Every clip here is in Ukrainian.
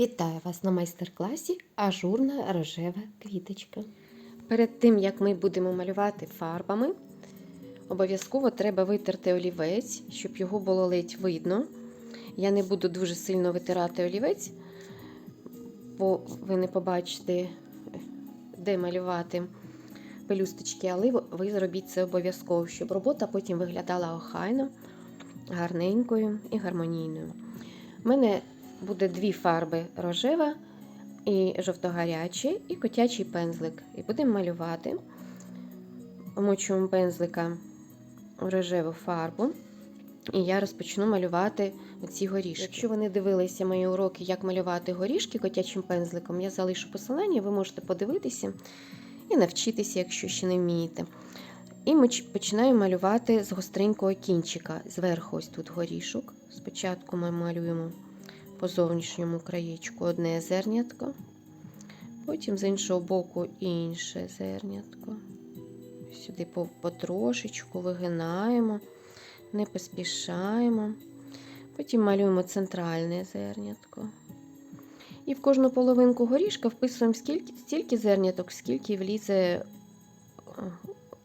Вітаю вас на майстер-класі Ажурна рожева квіточка. Перед тим, як ми будемо малювати фарбами, обов'язково треба витерти олівець, щоб його було ледь видно. Я не буду дуже сильно витирати олівець, бо ви не побачите, де малювати пелюсточки, але ви зробіть це обов'язково, щоб робота потім виглядала охайно, гарненькою і гармонійною. У мене буде дві фарби рожева і жовтогарячий, і котячий пензлик. І будемо малювати. Вмочуємо пензлика рожеву фарбу. І я розпочну малювати ці горішки. Якщо ви не дивилися мої уроки, як малювати горішки котячим пензликом, я залишу посилання, ви можете подивитися і навчитися, якщо ще не вмієте. І ми починаємо малювати з гостренького кінчика. Зверху ось тут горішок. Спочатку ми малюємо по зовнішньому краєчку одне зернятко, потім з іншого боку інше зернятко. Сюди потрошечку вигинаємо, не поспішаємо. Потім малюємо центральне зернятко. І в кожну половинку горішка вписуємо скільки, стільки зерняток, скільки влізе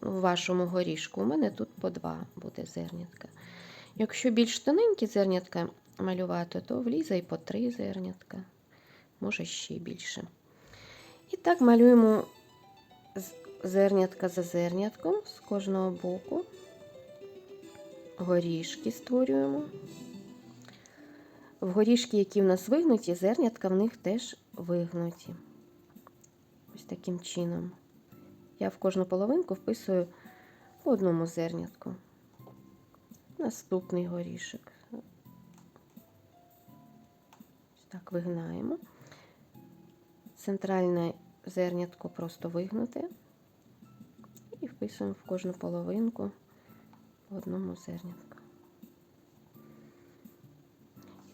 в вашому горішку. У мене тут по два буде зернятка. Якщо більш тоненькі зернятка малювати, то влізе і по три зернятка, може ще більше. І так малюємо зернятка за зернятком з кожного боку, горішки створюємо. В горішки, які в нас вигнуті, зернятка в них теж вигнуті. Ось таким чином. Я в кожну половинку вписую по одному зернятку. Наступний горішок. Так, вигнаємо. Центральне зернятко просто вигнуте. І вписуємо в кожну половинку по одному зернятку.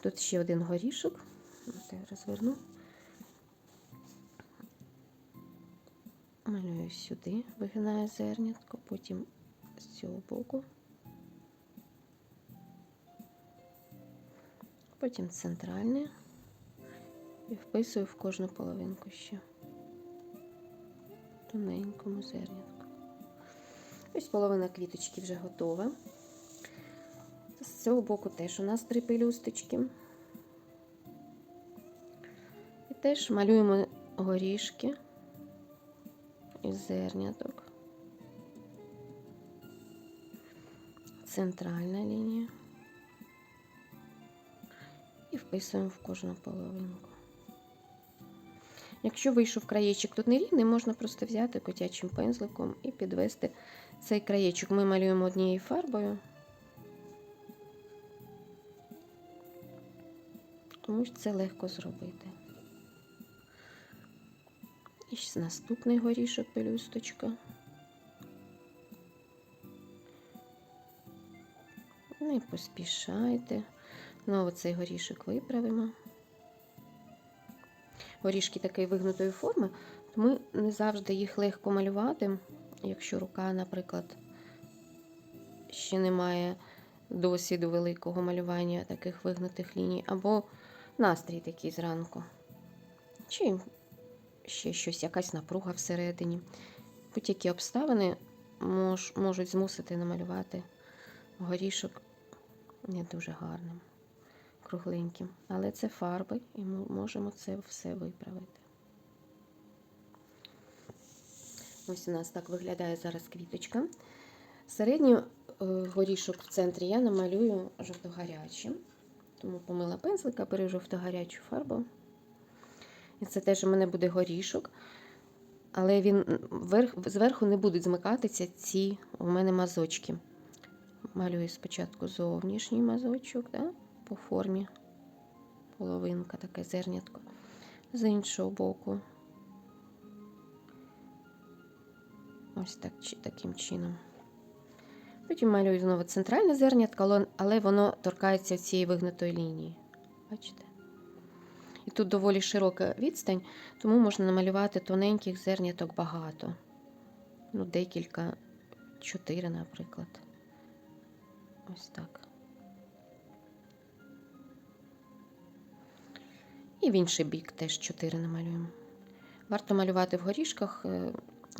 Тут ще один горішок. Я розверну. Малюю сюди, вигинаю зернятко, потім з цього боку. Потім центральне і вписую в кожну половинку ще тоненькому зернятку. Ось половина квіточки вже готова. З цього боку теж у нас три пелюсточки. І теж малюємо горішки із зерняток. Центральна лінія. І вписуємо в кожну половинку. Якщо вийшов краєчок тут нерівний, можна просто взяти котячим пензликом і підвести цей краєчок. Ми малюємо однією фарбою, тому що це легко зробити. І ще наступний горішок пелюсточка. Не поспішайте. Знову цей горішок виправимо. Горішки такої вигнутої форми, тому не завжди їх легко малювати, якщо рука, наприклад, ще не має досвіду великого малювання таких вигнутих ліній, або настрій такий зранку. Чи ще щось, якась напруга всередині. Будь-які обставини мож, можуть змусити намалювати горішок не дуже гарним кругленьким. Але це фарби, і ми можемо це все виправити. Ось у нас так виглядає зараз квіточка. Середній е, горішок в центрі я намалюю жовтогарячим. Тому помила пензлика, беру жовтогарячу фарбу. І це теж у мене буде горішок. Але він вверх, зверху не будуть змикатися ці у мене мазочки. Малюю спочатку зовнішній мазочок, да? По формі половинка, таке зернятко, з іншого боку. Ось так, таким чином. Потім малюю знову центральне зернятко, але воно торкається цієї вигнутої лінії. Бачите? І тут доволі широка відстань, тому можна намалювати тоненьких зерняток багато. Ну, декілька, чотири, наприклад. Ось так. І в інший бік теж 4 намалюємо. Варто малювати в горішках е,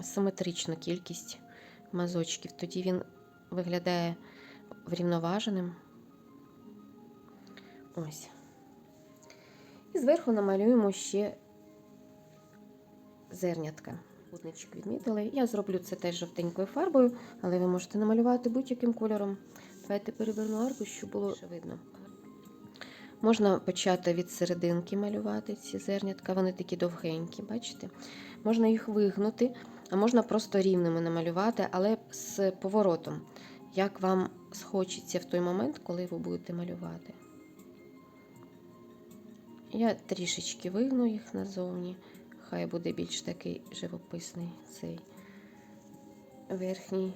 симетричну кількість мазочків, тоді він виглядає врівноваженим. Ось. І зверху намалюємо ще зернятка. Кутничок відмітили. Я зроблю це теж жовтенькою фарбою, але ви можете намалювати будь-яким кольором. Давайте переверну арку, щоб було видно. Можна почати від серединки малювати ці зернятка, вони такі довгенькі, бачите? Можна їх вигнути, а можна просто рівними намалювати, але з поворотом, як вам схочеться в той момент, коли ви будете малювати. Я трішечки вигну їх назовні, хай буде більш такий живописний цей верхній.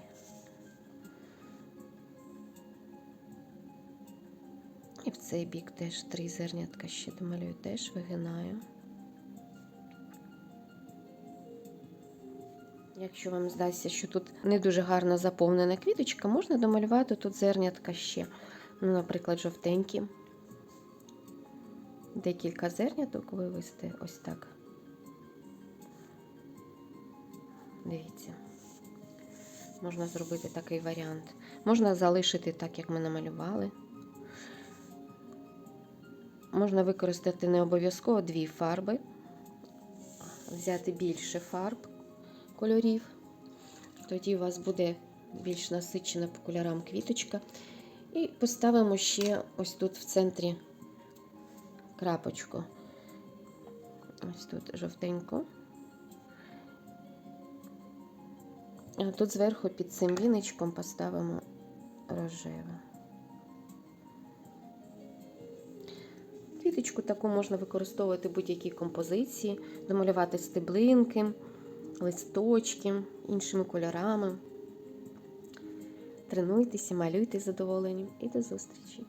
Цей бік теж три зернятка ще домалюю, теж вигинаю. Якщо вам здасться, що тут не дуже гарно заповнена квіточка, можна домалювати тут зернятка ще. Ну, наприклад, жовтенькі. Декілька зерняток вивести ось так. Дивіться. Можна зробити такий варіант. Можна залишити так, як ми намалювали. Можна використати не обов'язково дві фарби, взяти більше фарб кольорів. Тоді у вас буде більш насичена по кольорам квіточка. І поставимо ще ось тут в центрі крапочку. Ось тут жовтенько. А тут зверху під цим віночком поставимо рожеве. Квіточку таку можна використовувати в будь-якій композиції, домалювати стеблинки, листочки іншими кольорами. Тренуйтеся, малюйте задоволені і до зустрічі!